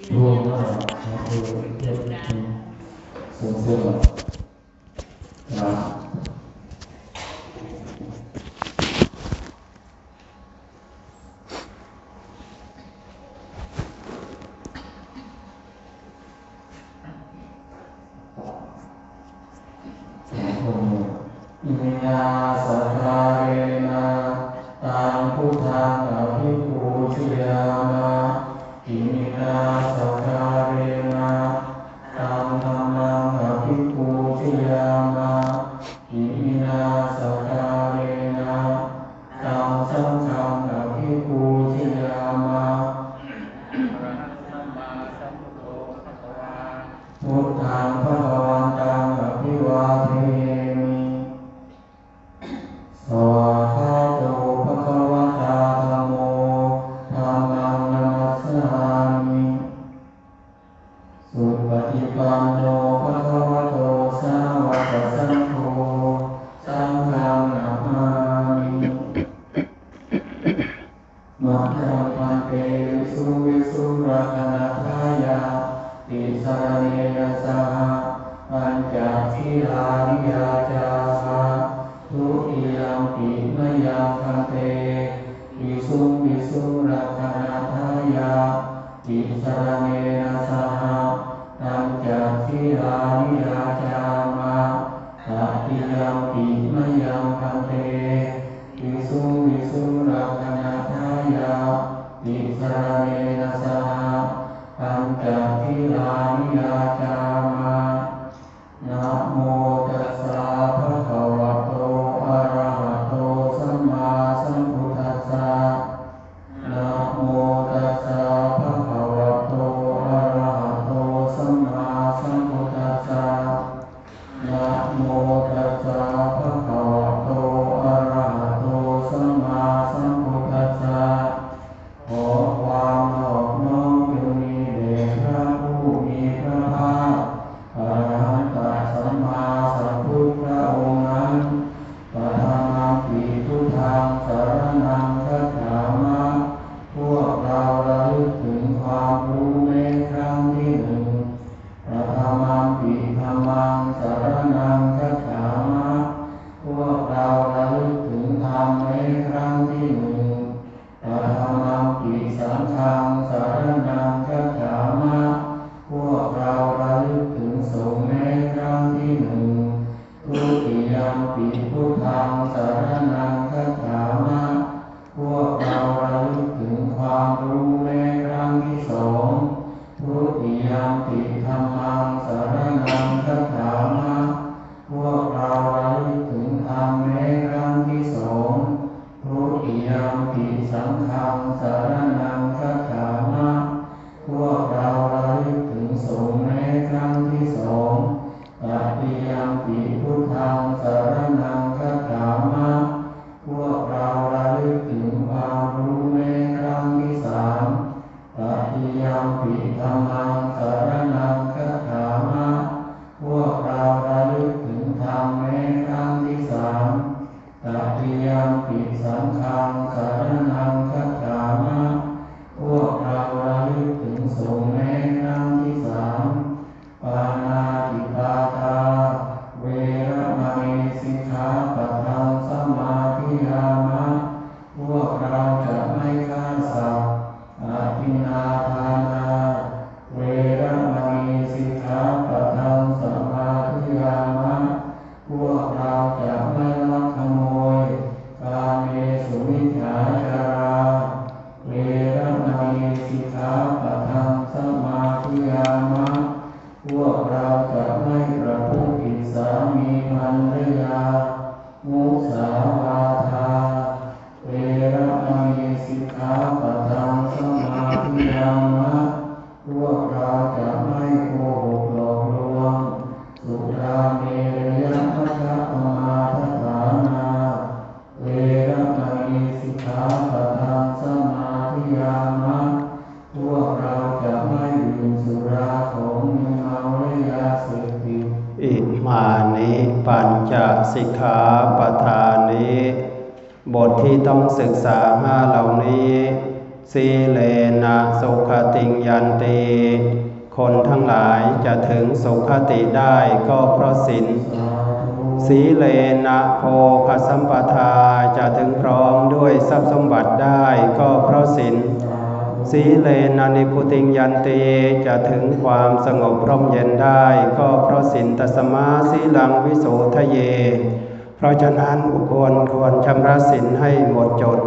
Yeah. วิสุรัตนาทายาติสารเนยสหะปัญจทิลานิยาจาสะทุติยมปิมยางคเตวิสุวิสุรัตนาทายาติสารเ Amen. ความรู้ ทุติยังติธรรมังสารณังสัจฉามะพวกเราไะลึถึงธรรมแม้ครั้งที่สองทุติยังติสังฆังสรณัง ธรรมสมาธิยามะพวกเราจะให้พระผู้เป็นสามีภรรยามุสาวา ปัญจสิกขาปทานนี้ บทที่ต้องศึกษาห้าเหล่านี้ สีเลนะสุขติงยันตีคนทั้งหลายจะถึงสุขติได้ก็เพราะสินสีเลนะโพคสัมปทาจะถึงพร้อมด้วยทรัพย์สมบัติได้ก็เพราะสินสีเลนะนิพุติงยันตีจะถึงความสงบพร่มเย็นได้ก็ สินตสมาสีลังวิโสทะเย เพราะฉะนั้นบุคคลควรชำระสินให้หมดจด